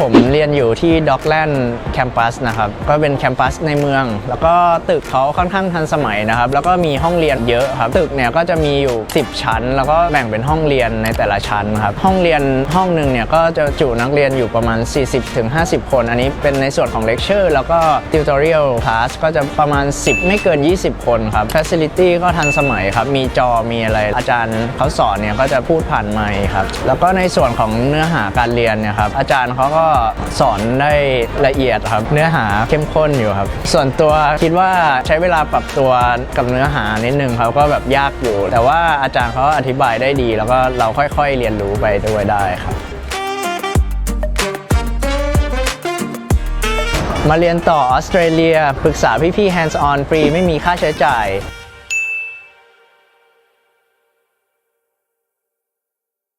ผมเรียนอยู่ที่ด็อกแลนด์แคมปัสนะครับ ก็เป็นแคมปัสในเมือง แล้วก็ตึกเขาค่อนข้างทันสมัยนะครับ แล้วก็มีห้องเรียนเยอะครับ ตึกเนี่ยก็จะมีอยู่ 10 ชั้น แล้วก็แบ่งเป็นห้องเรียนในแต่ละชั้นครับ ห้องเรียนห้องหนึ่งเนี่ยก็จะจุนักเรียนอยู่ประมาณ 40-50 คน อันนี้เป็นในส่วนของเลคเชอร์แล้วก็ติวตอเรียลคลาสก็จะประมาณ 10 ไม่เกิน 20 คนครับ Facility ก็ทันสมัยครับ มีจอมีอะไร อาจารย์เขาสอนเนี่ยก็จะพูดผ่านไมค์ครับ แล้วก็ในส่วนของเนื้อหาการเรียนเนี่ยครับอาจารย์เขาก็สอนได้ละเอียดครับ เนื้อหาเข้มข้นอยู่ครับ ส่วนตัวคิดว่าใช้เวลาปรับตัวกับเนื้อหานิดนึงครับก็แบบยากอยู่ แต่ว่าอาจารย์เขาอธิบายได้ดี แล้วก็เราค่อยๆเรียนรู้ไปด้วยได้ครับมาเรียนต่อออสเตรเลียปรึกษาพี่ๆ hands on ฟรีไม่มีค่าใช้จ่าย